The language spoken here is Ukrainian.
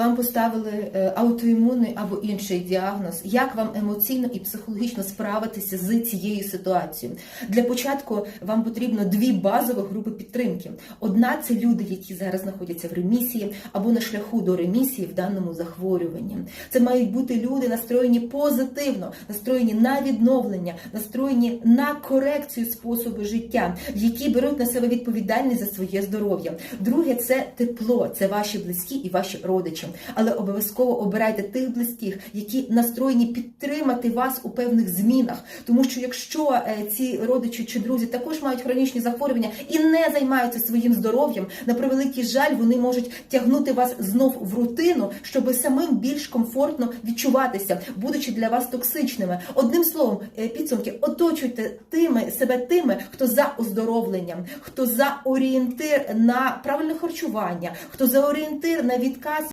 вам поставили е, аутоімунний або інший діагноз, як вам емоційно і психологічно справитися з цією ситуацією. Для початку вам потрібно дві базові групи підтримки. Одна це люди, які зараз знаходяться в ремісії або на шляху до ремісії в даному захворюванні. Це мають бути люди настроєні позитивно, настроєні на відновлення, настроєні на корекцію способу життя, які беруть на себе відповідальність за своє здоров'я. Друге це тепло, це ваші близькі і ваші родичі. Але обов'язково обирайте тих близьких, які настроєні підтримати вас у певних змінах. Тому що якщо е, ці родичі чи друзі також мають хронічні захворювання і не займаються своїм здоров'ям, на превеликий жаль, вони можуть тягнути вас знов в рутину, щоб самим більш комфортно відчуватися, будучи для вас токсичними. Одним словом, е, підсумки оточуйте тими себе тими, хто за оздоровленням, хто за орієнтир на правильне харчування, хто за орієнтир на відказ